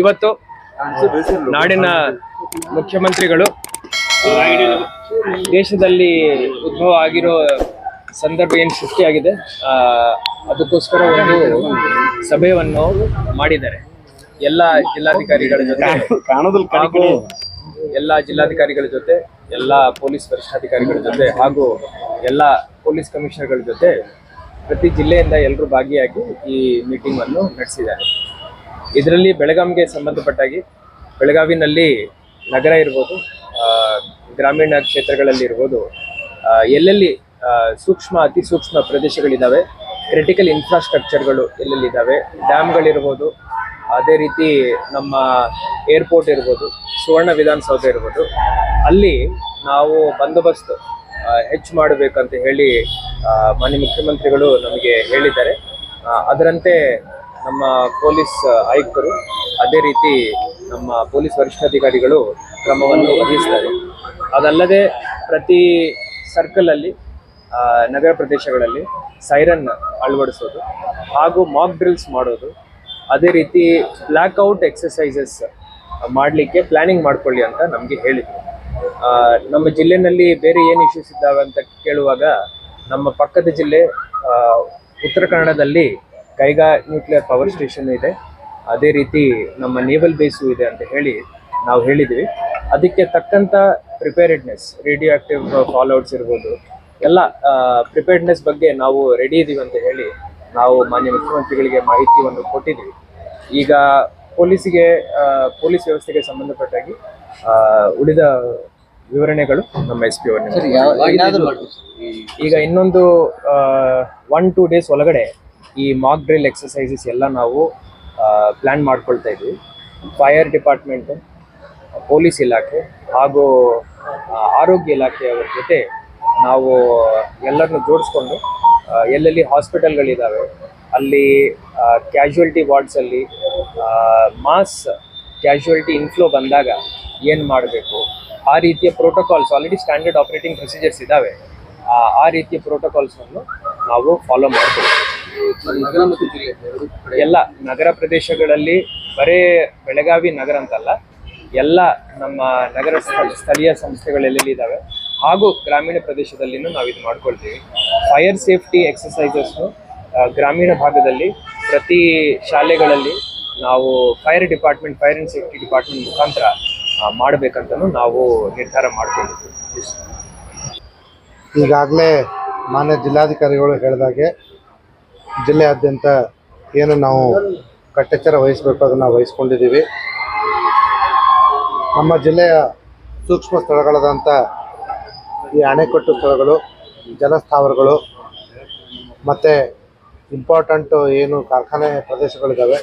ಇವತ್ತು ನಾಡಿನ ಮುಖ್ಯಮಂತ್ರಿಗಳು ದೇಶದಲ್ಲಿ ಉದ್ಭವ ಆಗಿರೋ ಸಂದರ್ಭ ಏನು ಸೃಷ್ಟಿಯಾಗಿದೆ ಅದಕ್ಕೋಸ್ಕರ ಒಂದು ಸಭೆಯನ್ನು ಮಾಡಿದ್ದಾರೆ. ಎಲ್ಲ ಜಿಲ್ಲಾಧಿಕಾರಿಗಳ ಜೊತೆ ಹಾಗೂ ಎಲ್ಲ ಜಿಲ್ಲಾಧಿಕಾರಿಗಳ ಜೊತೆ ಎಲ್ಲ ಪೊಲೀಸ್ ವರಿಷ್ಠಾಧಿಕಾರಿಗಳ ಜೊತೆ ಹಾಗೂ ಎಲ್ಲ ಪೊಲೀಸ್ ಕಮಿಷನರ್ಗಳ ಜೊತೆ ಪ್ರತಿ ಜಿಲ್ಲೆಯಿಂದ ಎಲ್ಲರೂ ಭಾಗಿಯಾಗಿ ಈ ಮೀಟಿಂಗ್ ಅನ್ನು ನಡೆಸಿದ್ದಾರೆ. ಇದರಲ್ಲಿ ಬೆಳಗಾವಿಗೆ ಸಂಬಂಧಪಟ್ಟಾಗಿ ಬೆಳಗಾವಿನಲ್ಲಿ ನಗರ ಇರ್ಬೋದು ಗ್ರಾಮೀಣ ಕ್ಷೇತ್ರಗಳಲ್ಲಿ ಇರ್ಬೋದು ಎಲ್ಲೆಲ್ಲಿ ಸೂಕ್ಷ್ಮ, ಅತಿ ಸೂಕ್ಷ್ಮ ಪ್ರದೇಶಗಳಿದ್ದಾವೆ ಕ್ರಿಟಿಕಲ್ ಇನ್ಫ್ರಾಸ್ಟ್ರಕ್ಚರ್ಗಳು ಎಲ್ಲೆಲ್ಲಿದ್ದಾವೆ ಡ್ಯಾಮ್ಗಳಿರ್ಬೋದು ಅದೇ ರೀತಿ ನಮ್ಮ ಏರ್ಪೋರ್ಟ್ ಇರ್ಬೋದು, ಸುವರ್ಣ ವಿಧಾನಸೌಧ ಇರ್ಬೋದು, ಅಲ್ಲಿ ನಾವು ಬಂದೋಬಸ್ತ್ ಹೆಚ್ಚು ಮಾಡಬೇಕಂತ ಹೇಳಿ ಮಾನ್ಯ ಮುಖ್ಯಮಂತ್ರಿಗಳು ನಮಗೆ ಹೇಳಿದ್ದಾರೆ. ಅದರಂತೆ ನಮ್ಮ ಪೊಲೀಸ್ ಆಯುಕ್ತರು ಅದೇ ರೀತಿ ನಮ್ಮ ಪೊಲೀಸ್ ವರಿಷ್ಠಾಧಿಕಾರಿಗಳು ಕ್ರಮವನ್ನು ವಹಿಸ್ತಾರೆ. ಅದಲ್ಲದೆ ಪ್ರತಿ ಸರ್ಕಲಲ್ಲಿ ನಗರ ಪ್ರದೇಶಗಳಲ್ಲಿ ಸೈರನ್ ಅಳವಡಿಸೋದು ಹಾಗೂ ಮಾಕ್ ಡ್ರಿಲ್ಸ್ ಮಾಡೋದು. ಅದೇ ರೀತಿ ಬ್ಲ್ಯಾಕ್ಔಟ್ ಎಕ್ಸಸೈಸಸ್ ಮಾಡಲಿಕ್ಕೆ ಪ್ಲ್ಯಾನಿಂಗ್ ಮಾಡಿಕೊಳ್ಳಿ ಅಂತ ನಮಗೆ ಹೇಳಿದರು. ನಮ್ಮ ಜಿಲ್ಲೆನಲ್ಲಿ ಬೇರೆ ಏನು ಇಶ್ಯೂಸ್ ಇದ್ದಾವೆ ಅಂತ ಕೇಳುವಾಗ ನಮ್ಮ ಪಕ್ಕದ ಜಿಲ್ಲೆ ಉತ್ತರ ಕನ್ನಡದಲ್ಲಿ ಕೈಗಾ ನ್ಯೂಕ್ಲಿಯರ್ ಪವರ್ ಸ್ಟೇಷನ್ ಇದೆ. ಅದೇ ರೀತಿ ನಮ್ಮ ನೇವಲ್ ಬೇಸು ಇದೆ ಅಂತ ಹೇಳಿ ನಾವು ಹೇಳಿದ್ವಿ. ಅದಕ್ಕೆ ತಕ್ಕಂಥ ಪ್ರಿಪೇರ್ಡ್ನೆಸ್ ರೇಡಿಯೋ ಆಕ್ಟಿವ್ ಫಾಲೋಔಟ್ಸ್ ಇರ್ಬೋದು ಎಲ್ಲ ಪ್ರಿಪೇರ್ಡ್ನೆಸ್ ಬಗ್ಗೆ ನಾವು ರೆಡಿ ಇದೀವಿ ಅಂತ ಹೇಳಿ ನಾವು ಮಾನ್ಯ ಮುಖ್ಯಮಂತ್ರಿಗಳಿಗೆ ಮಾಹಿತಿಯನ್ನು ಕೊಟ್ಟಿದ್ವಿ. ಈಗ ಪೊಲೀಸಿಗೆ ಪೊಲೀಸ್ ವ್ಯವಸ್ಥೆಗೆ ಸಂಬಂಧಪಟ್ಟಾಗಿ ಉಳಿದ ವಿವರಣೆಗಳು ನಮ್ಮ ಎಸ್ ಪಿ ಅವರ ಈಗ ಇನ್ನೊಂದು ಒನ್ ಟೂ ಡೇಸ್ ಒಳಗಡೆ ಈ ಮಾಕ್ ಡ್ರಿಲ್ ಎಕ್ಸಸೈಸಸ್ ಎಲ್ಲ ನಾವು ಪ್ಲ್ಯಾನ್ ಮಾಡ್ಕೊಳ್ತಾ ಇದ್ವಿ. ಫೈರ್ ಡಿಪಾರ್ಟ್ಮೆಂಟು ಪೊಲೀಸ್ ಇಲಾಖೆ ಹಾಗೂ ಆರೋಗ್ಯ ಇಲಾಖೆಯವರ ಜೊತೆ ನಾವು ಎಲ್ಲರನ್ನು ಜೋಡಿಸ್ಕೊಂಡು ಎಲ್ಲೆಲ್ಲಿ ಹಾಸ್ಪಿಟಲ್ಗಳಿದ್ದಾವೆ ಅಲ್ಲಿ ಕ್ಯಾಶುಯಾಲಿಟಿ ವಾರ್ಡ್ಸಲ್ಲಿ ಮಾಸ್ ಕ್ಯಾಶುಯಾಲಿಟಿ ಇನ್ಫ್ಲೋ ಬಂದಾಗ ಏನು ಮಾಡಬೇಕು, ಆ ರೀತಿಯ protocols already standard operating procedures ಇದ್ದಾವೆ ಆ ರೀತಿಯ ಪ್ರೋಟೋಕಾಲ್ಸನ್ನು ನಾವು ಫಾಲೋ ಮಾಡ್ತೀವಿ ಎಲ್ಲ ನಗರ ಪ್ರದೇಶಗಳಲ್ಲಿ ಬರೇ ಬೆಳಗಾವಿ ನಗರ ಅಂತಲ್ಲ ಎಲ್ಲ ನಮ್ಮ ನಗರ ಸ್ಥ- ಸ್ಥಳೀಯ ಸಂಸ್ಥೆಗಳೆಲ್ಲೆಲ್ಲಿ ಇದ್ದಾವೆ. ಹಾಗೂ ಗ್ರಾಮೀಣ ಪ್ರದೇಶದಲ್ಲಿನೂ ನಾವು ಇದು ಮಾಡ್ಕೊಳ್ತೀವಿ. ಫೈರ್ ಸೇಫ್ಟಿ ಎಕ್ಸಸೈಸಸ್ನು ಗ್ರಾಮೀಣ ಭಾಗದಲ್ಲಿ ಪ್ರತಿ ಶಾಲೆಗಳಲ್ಲಿ ನಾವು fire department fire and safety department ಮುಖಾಂತರ ಮಾಡಬೇಕಂತಲೂ ನಾವು ನಿರ್ಧಾರ ಮಾಡಿಕೊಂಡಿದ್ದೀವಿ. ಈಗಾಗಲೇ ಮಾನ್ಯ ಜಿಲ್ಲಾಧಿಕಾರಿಗಳು ಹೇಳಿದಾಗೆ ಜಿಲ್ಲೆಯಾದ್ಯಂತ ಏನು ನಾವು ಕಟ್ಟೆಚ್ಚರ ವಹಿಸಬೇಕು ಅದನ್ನು ವಹಿಸ್ಕೊಂಡಿದ್ದೀವಿ. ನಮ್ಮ ಜಿಲ್ಲೆಯ ಸೂಕ್ಷ್ಮ ಸ್ಥಳಗಳಾದಂಥ ಈ ಅಣೆಕಟ್ಟು ಸ್ಥಳಗಳು, ಜಲಸ್ಥಾವರಗಳು, ಮತ್ತು ಇಂಪಾರ್ಟೆಂಟು ಏನು ಕಾರ್ಖಾನೆ ಪ್ರದೇಶಗಳಿದ್ದಾವೆ,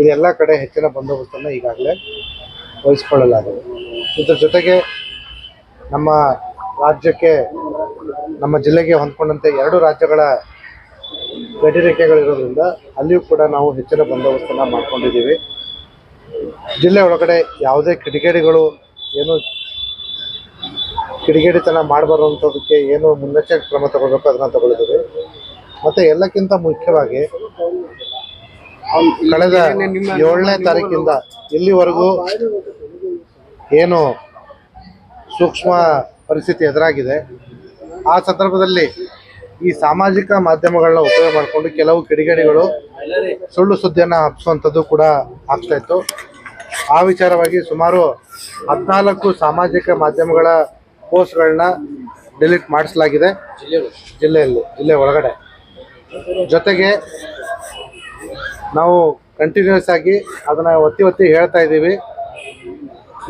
ಇದೆಲ್ಲ ಕಡೆ ಹೆಚ್ಚಿನ ಬಂದೋಬಸ್ತನ್ನು ಈಗಾಗಲೇ ವಹಿಸ್ಕೊಳ್ಳಲಾಗಿದೆ. ಇದ್ರ ಜೊತೆಗೆ ನಮ್ಮ ರಾಜ್ಯಕ್ಕೆ, ನಮ್ಮ ಜಿಲ್ಲೆಗೆ ಹೊಂದ್ಕೊಂಡಂತೆ ಎರಡು ರಾಜ್ಯಗಳ ಗಡಿರೇಖೆಗಳಿರೋದ್ರಿಂದ ಅಲ್ಲಿಯೂ ಕೂಡ ನಾವು ಹೆಚ್ಚಿನ ಬಂದೋಬಸ್ತನ್ನು ಮಾಡ್ಕೊಂಡಿದ್ದೀವಿ. ಜಿಲ್ಲೆ ಒಳಗಡೆ ಯಾವುದೇ ಕಿಡಿಗೇಡಿಗಳು ಏನು ಕಿಡಿಗೇಡಿತನ ಮಾಡಬಾರುವಂಥದ್ದಕ್ಕೆ ಏನು ಮುನ್ನೆಚ್ಚರಿಕೆ ಕ್ರಮ ತಗೋಬೇಕು ಅದನ್ನು ತಗೊಳ್ತೀವಿ. ಮತ್ತು ಎಲ್ಲಕ್ಕಿಂತ ಮುಖ್ಯವಾಗಿ ಕಳೆದ ಏಳನೇ ತಾರೀಕಿಂದ ಇಲ್ಲಿವರೆಗೂ ಏನು ಸೂಕ್ಷ್ಮ ಪರಿಸ್ಥಿತಿ ಎದುರಾಗಿದೆ. ಆ ಸಂದರ್ಭದಲ್ಲಿ ಈ ಸಾಮಾಜಿಕ ಮಾಧ್ಯಮಗಳನ್ನ ಉಪಯೋಗ ಮಾಡಿಕೊಂಡು ಕೆಲವು ಕಿಡಿಗೇಡಿಗಳು ಸುಳ್ಳು ಸುದ್ದಿಯನ್ನು ಹಬ್ಬಿಸುವಂಥದ್ದು ಕೂಡ ಆಗ್ತಾ ಇತ್ತು. ಆ ವಿಚಾರವಾಗಿ ಸುಮಾರು ಹದಿನಾಲ್ಕು ಸಾಮಾಜಿಕ ಮಾಧ್ಯಮಗಳ ಪೋಸ್ಟ್ಗಳನ್ನ ಡಿಲೀಟ್ ಮಾಡಿಸಲಾಗಿದೆ. ಜಿಲ್ಲೆಯಲ್ಲಿ, ಜಿಲ್ಲೆ ಒಳಗಡೆ. ಜೊತೆಗೆ ನಾವು ಕಂಟಿನ್ಯೂಸ್ ಆಗಿ ಅದನ್ನು ಒತ್ತಿ ಒತ್ತಿ ಹೇಳ್ತಾ ಇದ್ದೀವಿ.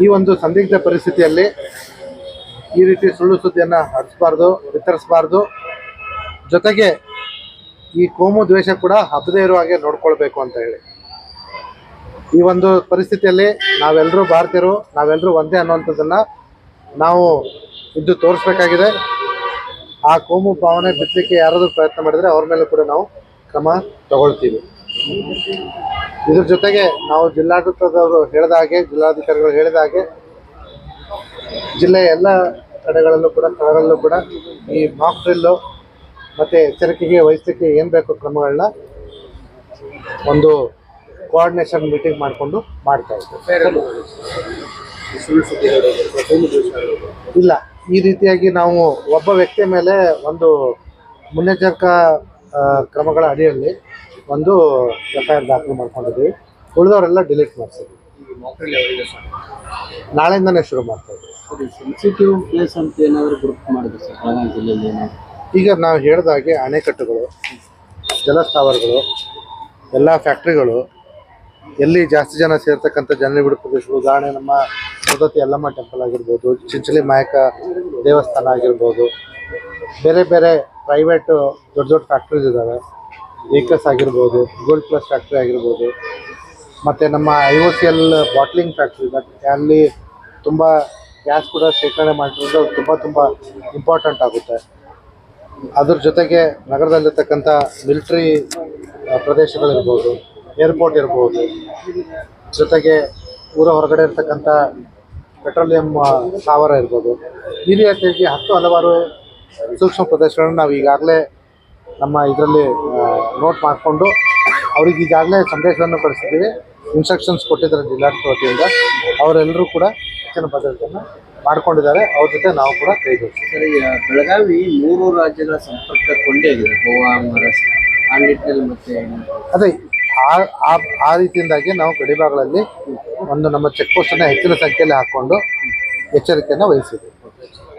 ಈ ಒಂದು ಸಂದಿಗ್ಧ ಪರಿಸ್ಥಿತಿಯಲ್ಲಿ ಈ ರೀತಿ ಸುಳ್ಳು ಸುದ್ದಿಯನ್ನು ಹರಿಸಬಾರ್ದು ವಿತರಿಸಬಾರ್ದು ಜೊತೆಗೆ ಈ ಕೋಮು ದ್ವೇಷ ಕೂಡ ಹಬ್ಬದೇ ಇರುವ ಹಾಗೆ ನೋಡ್ಕೊಳ್ಬೇಕು ಅಂತ ಹೇಳಿ. ಈ ಒಂದು ಪರಿಸ್ಥಿತಿಯಲ್ಲಿ ನಾವೆಲ್ಲರೂ ಭಾರತೀಯರು ನಾವೆಲ್ಲರೂ ಒಂದೇ ಅನ್ನುವಂಥದ್ದನ್ನು ನಾವು ಇದ್ದು ತೋರಿಸ್ಬೇಕಾಗಿದೆ. ಆ ಕೋಮು ಭಾವನೆ ಬಿತ್ತಲಿಕ್ಕೆ ಯಾರಾದರೂ ಪ್ರಯತ್ನ ಮಾಡಿದರೆ ಅವ್ರ ಮೇಲೆ ಕೂಡ ನಾವು ಕ್ರಮ ತಗೊಳ್ತೀವಿ. ಇದ್ರ ಜೊತೆಗೆ ನಾವು ಜಿಲ್ಲಾಡಳಿತದವರು ಹೇಳಿದ ಹಾಗೆ, ಜಿಲ್ಲಾಧಿಕಾರಿಗಳು ಹೇಳಿದ ಹಾಗೆ ಜಿಲ್ಲೆಯ ಎಲ್ಲ ಕಡೆಗಳಲ್ಲೂ ಕೂಡ, ಸ್ಥಳಗಳಲ್ಲೂ ಕೂಡ ಈ ಮಾಕ್ ಡ್ರಿಲ್ಲು ಮತ್ತು ಎಚ್ಚರಿಕೆಗೆ, ವಹಿಸಲಿಕ್ಕೆ ಏನು ಬೇಕು ಕ್ರಮಗಳನ್ನ ಒಂದು ಕೋಆರ್ಡಿನೇಷನ್ ಮೀಟಿಂಗ್ ಮಾಡಿಕೊಂಡು ಮಾಡ್ತಾ ಇದ್ದೀವಿ ಇಲ್ಲ, ಈ ರೀತಿಯಾಗಿ ನಾವು ಒಬ್ಬ ವ್ಯಕ್ತಿಯ ಮೇಲೆ ಒಂದು ಮುನ್ನೆಚ್ಚರಿಕಾ ಕ್ರಮಗಳ ಅಡಿಯಲ್ಲಿ ಒಂದು ಎಫ್ ಐ ಆರ್ ದಾಖಲು ಮಾಡ್ಕೊಂಡಿದ್ದೀವಿ. ಉಳಿದವರೆಲ್ಲ ಡಿಲೀಟ್ ಮಾಡಿಸಿದ್ವಿ. ನಾಳೆಯಿಂದನೇ ಶುರು ಮಾಡ್ತಾ ಇದ್ದೀವಿ. ಸೆನ್ಸಿಟಿವ್ ಪ್ಲೇಸ್ ಅಂತ ಏನಾದರೂ ಗ್ರೂಪ್ ಮಾಡಿದೆ ಸರ್? ಬೆಳಗಾವಿ ಜಿಲ್ಲೆಯಲ್ಲಿ ಈಗ ನಾವು ಹೇಳಿದಾಗೆ ಅಣೆಕಟ್ಟುಗಳು, ಜಲಸ್ಥಾವರಗಳು, ಎಲ್ಲ ಫ್ಯಾಕ್ಟ್ರಿಗಳು, ಎಲ್ಲಿ ಜಾಸ್ತಿ ಜನ ಸೇರ್ತಕ್ಕಂಥ ಜನನಿಬಿಡ ಪ್ರದೇಶಗಳು, ಉದಾಹರಣೆ ನಮ್ಮ ಸದತಿ ಯಲ್ಲಮ್ಮ ಟೆಂಪಲ್ ಆಗಿರ್ಬೋದು, ಚಿಂಚಲಿ ಮಾಯಕ ದೇವಸ್ಥಾನ ಆಗಿರ್ಬೋದು, ಬೇರೆ ಬೇರೆ ಪ್ರೈವೇಟ್ ದೊಡ್ಡ ದೊಡ್ಡ ಫ್ಯಾಕ್ಟ್ರೀಸ್ ಇದ್ದಾವೆ ಏಕಸ್ ಆಗಿರ್ಬೋದು ಗೋಲ್ಡ್ ಪ್ಲಸ್ ಫ್ಯಾಕ್ಟ್ರಿ ಆಗಿರ್ಬೋದು, ಮತ್ತು ನಮ್ಮ I O C L bottling factory ಅಲ್ಲಿ ತುಂಬ ಗ್ಯಾಸ್ ಕೂಡ ಶೇಖರಣೆ ಮಾಡಿರೋದು ತುಂಬ ತುಂಬ ಇಂಪಾರ್ಟೆಂಟ್ ಆಗುತ್ತೆ. ಅದ್ರ ಜೊತೆಗೆ ನಗರದಲ್ಲಿರ್ತಕ್ಕಂಥ ಮಿಲಿಟ್ರಿ ಪ್ರದೇಶಗಳಿರ್ಬೋದು, ಏರ್ಪೋರ್ಟ್ ಇರ್ಬೋದು, ಜೊತೆಗೆ ಊರ ಹೊರಗಡೆ ಇರ್ತಕ್ಕಂಥ ಪೆಟ್ರೋಲಿಯಂ ಸ್ಥಾವರ ಇರ್ಬೋದು. ಈ ರೀತಿಯಾಗಿ ಹತ್ತು ಹಲವಾರು ಸೂಕ್ಷ್ಮ ಪ್ರದೇಶಗಳನ್ನು ನಾವು ಈಗಾಗಲೇ ನಮ್ಮ ಇದರಲ್ಲಿ ನೋಟ್ ಮಾಡಿಕೊಂಡು ಅವ್ರಿಗೆ ಈಗಾಗಲೇ ಸಂದೇಶವನ್ನು ಕಳಿಸಿದ್ದೀವಿ. ಇನ್ಸ್ಟ್ರಕ್ಷನ್ಸ್ ಕೊಟ್ಟಿದ್ದಾರೆ ಜಿಲ್ಲಾಡಳಿತ ವತಿಯಿಂದ. ಅವರೆಲ್ಲರೂ ಕೂಡ ಹೆಚ್ಚಿನ ಭದ್ರತೆಯನ್ನು ಮಾಡ್ಕೊಂಡಿದ್ದಾರೆ ಅವ್ರ ಜೊತೆ ನಾವು ಕೂಡ ಕೈ ಜೋಡಿಸ್ತೀವಿ ಸರ್ ಈಗ ಬೆಳಗಾವಿ ಮೂರು ರಾಜ್ಯಗಳ ಸಂಪರ್ಕ ಕೊಂಡೇ ಇದೆ ಗೋವಾ ಮಹಾರಾಷ್ಟ್ರ ಆ ನಿಟ್ಟಿನಲ್ಲಿ ಮತ್ತೆ ಅದೇ ಆ ಆ ಆ ರೀತಿಯಿಂದಾಗಿ ನಾವು ಗಡಿಭಾಗಗಳಲ್ಲಿ ಒಂದು ನಮ್ಮ ಚೆಕ್ ಪೋಸ್ಟನ್ನು ಹೆಚ್ಚಿನ ಸಂಖ್ಯೆಯಲ್ಲಿ ಹಾಕ್ಕೊಂಡು ಎಚ್ಚರಿಕೆಯನ್ನು ವಹಿಸಿದ್ದೀವಿ